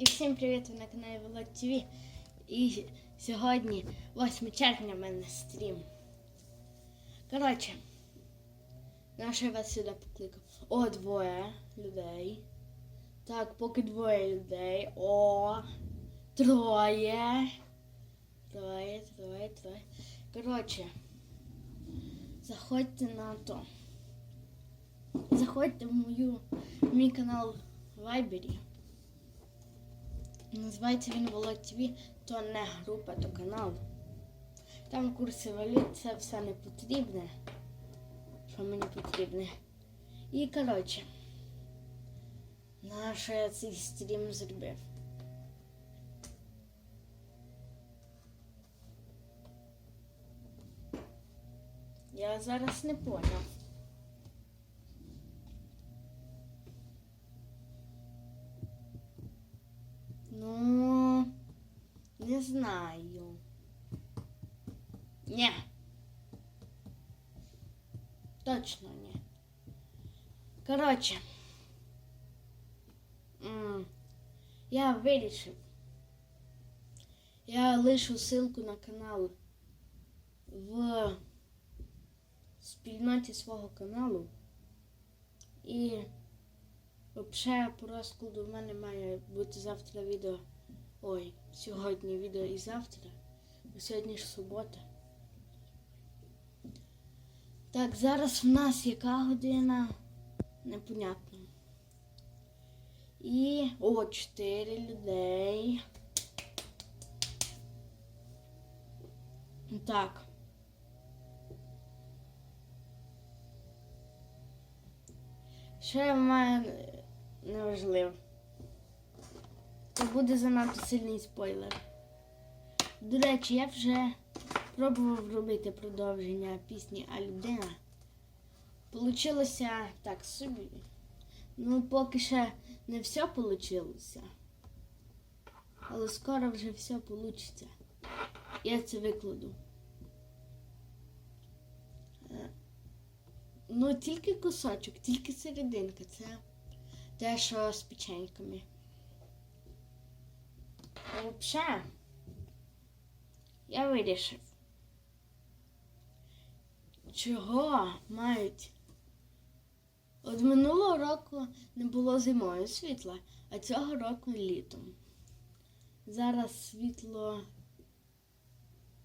І всім привіт! На каналі Володь ТВ. І сьогодні 8 червня в мене стрім. Коротше, на що я вас сюди покликав? О, двоє людей. Так, поки двоє людей. О, троє. Троє, троє, троє. Коротше, заходьте на то. Заходьте в мою в мій канал Вайбері. Називається він Володь то не група, то канал. Там курси валют, це все не потрібне. Що мені потрібне. І коротше, на що я цей стрім зробив. Я зараз не поняв. Ну, не знаю. Ні. Точно ні. Коротше. Я вирішив. Я лишу ссылку на канал в спільноті свого каналу. І Взагалі, по розкладу в мене має бути завтра відео. Ой, сьогодні відео і завтра. Бо сьогодні ж субота. Так, зараз в нас яка година? Непонятно. І... О, чотири людей. Так. Ще в мене неважливо. Це буде занадто сильний спойлер. До речі, я вже пробував робити продовження пісні А людина. Получилося так собі. Ну, поки ще не все получилося. Але скоро вже все вийде. Я це викладу. Е, Ну, тільки кусочок, тільки серединка. Це те, що з печеньками. А Взагалі, я вирішив, чого мають. От минулого року не було зимою світла, а цього року літом. Зараз світло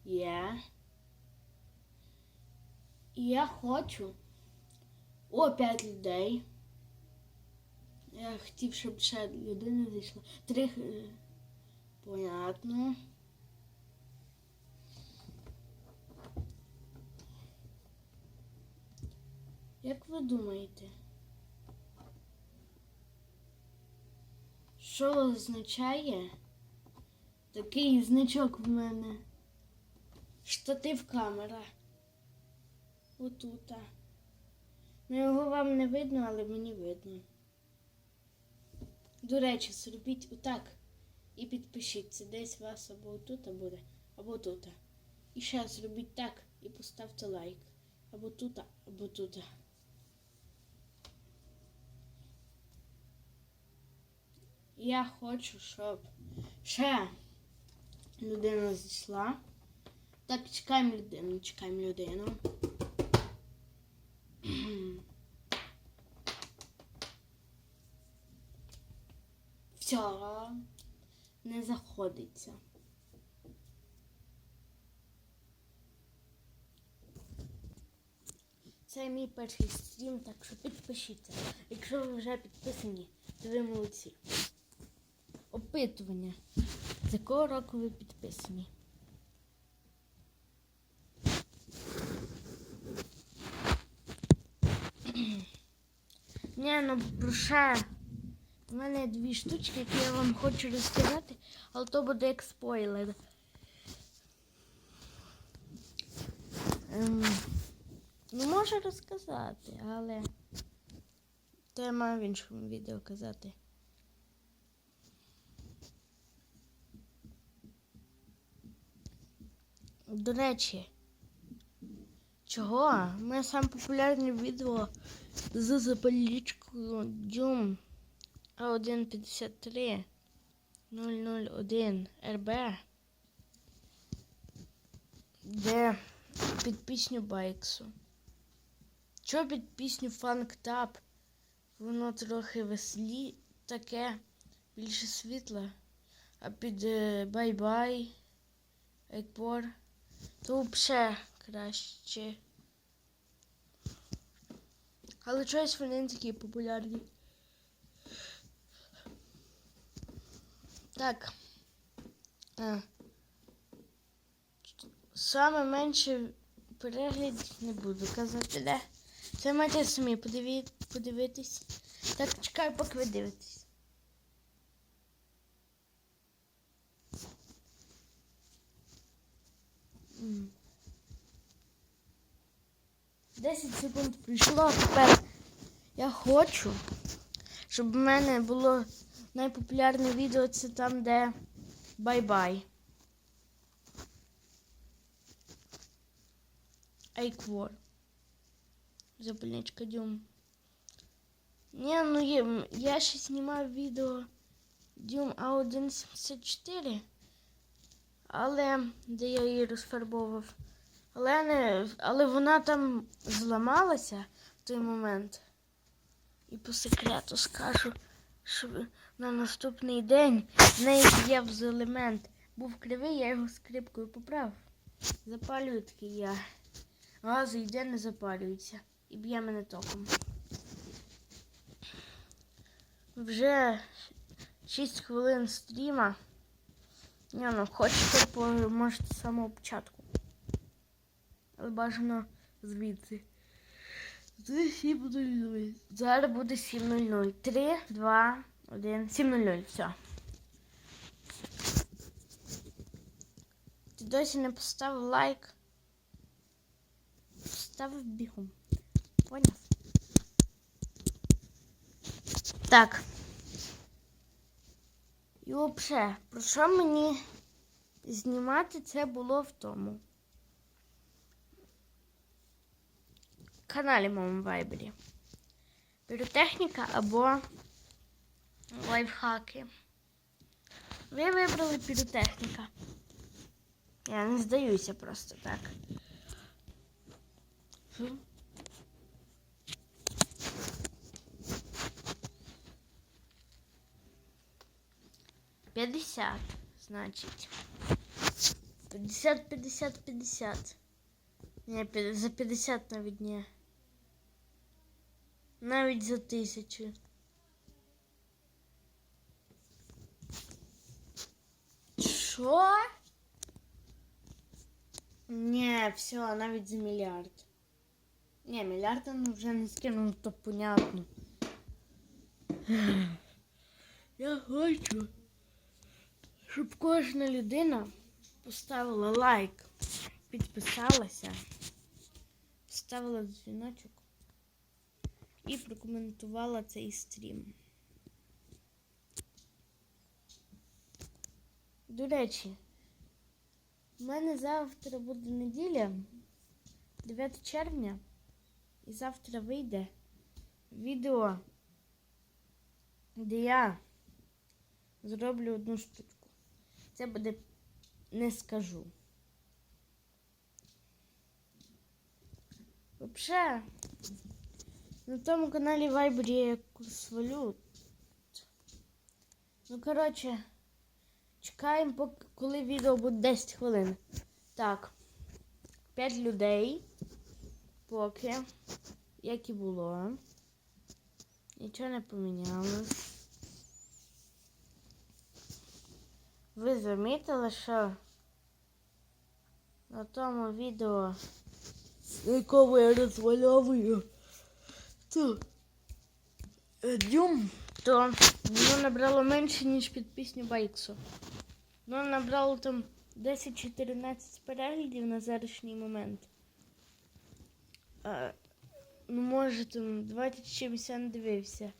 є. І я хочу. О, п'ять людей. Я хотів, щоб ще людина зайшла. Три. Понятно. Як ви думаєте? Що означає такий значок в мене? Штатив камера. Отута. Ну, його вам не видно, але мені видно. До речі, зробіть отак і підпишіться. Десь вас або тут буде, або тут. І ще зробіть так і поставте лайк. Або тут, або тут. Я хочу, щоб ще людина зійшла. Так, чекаємо людину, чекаємо людину. Все, не заходиться. Це мій перший стрім, так що підпишіться. Якщо ви вже підписані, то ви молодці. Опитування. З якого року ви підписані? Ні, ну проше. У мене дві штучки, які я вам хочу розказати, але то буде як спойлер. Ем, ну, можу розказати, але то я маю в іншому відео казати. До речі, чого? Мене саме популярне відео з запалічкою Дюм А153 001 РБ, де під пісню Байксу. Що під пісню Фанк Тап? Воно трохи веселі, таке, більше світла. А під е, Бай-Бай, Екпор, то взагалі краще. Але чогось вони такі популярні. Так. Саме менше переглядів не буду казати, де. Це маєте самі подиві... подивитись. Так, чекаю, поки ви дивитесь. 10 секунд прийшло, а тепер я хочу, щоб в мене було найпопулярне відео це там, де бай-бай. Айквор. Запальничка Дюм. Не, ну є, я ще знімав відео Дюм А174, але де я її розфарбовував. Але, не, але вона там зламалася в той момент. І по секрету скажу, що на наступний день в неї з'явився елемент. Був кривий, я його скрипкою поправив. Запалюю такий я. Газу йде, не запалюється. І б'є мене током. Вже 6 хвилин стріма. Ні, ну хочете, можете з самого початку. Але бажано звідси. Зараз я буду любити. Зараз буде 7.00. 3, 2, 1, 7.00. Все. Ти досі не поставив лайк. Поставив бігом. Поняв? Так. І взагалі, про що мені знімати це було в тому. Каналі моєму вайбері. Піротехніка або лайфхаки. Ви вибрали піротехніка. Я не здаюся просто так. Хм. П'ятдесят, значить. П'ятдесят, п'ятдесят, п'ятдесят. Ні, пі- за 50 навіть ні. Навіть за тисячу. Що? Ні, все, навіть за мільярд. Ні, мільярда ну вже не скинув, то понятно. Я хочу, щоб кожна людина поставила лайк, підписалася, ставила дзвіночок і прокоментувала цей стрім. До речі, в мене завтра буде неділя, 9 червня, і завтра вийде відео, де я зроблю одну штучку. Це буде не скажу. Взагалі, на тому каналі є курс валют. Ну, коротше, чекаємо, поки, коли відео буде 10 хвилин. Так, 5 людей. Поки, як і було. Нічого не помінялось. Ви замітили, що на тому відео, якому я розвальовую то е, дюм, то воно набрало менше, ніж під пісню Байксу. Воно набрало там 10-14 переглядів на зарішній момент. А, ну, може, там 20 чимось я не дивився.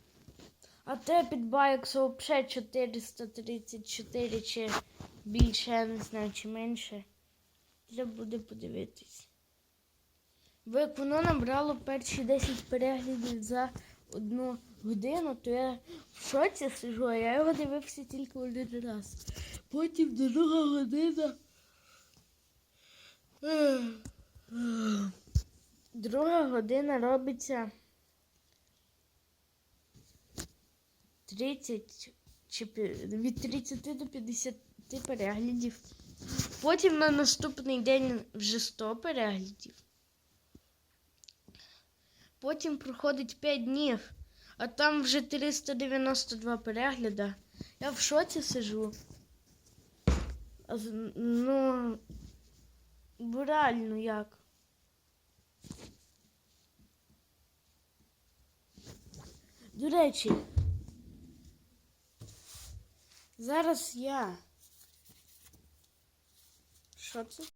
А те під Байксу взагалі 434 чи більше, я не знаю, чи менше. Треба буде подивитись. Як воно набрало перші 10 переглядів за одну годину, то я в шоці сижу, а я його дивився тільки один раз. Потім друга година. Друга година робиться 30 чи від 30 до 50 переглядів. Потім на наступний день вже 100 переглядів. Потім проходить 5 днів, а там вже 392 перегляда. Я в шоці сижу. Ну, реально як. До речі, зараз я. Що це?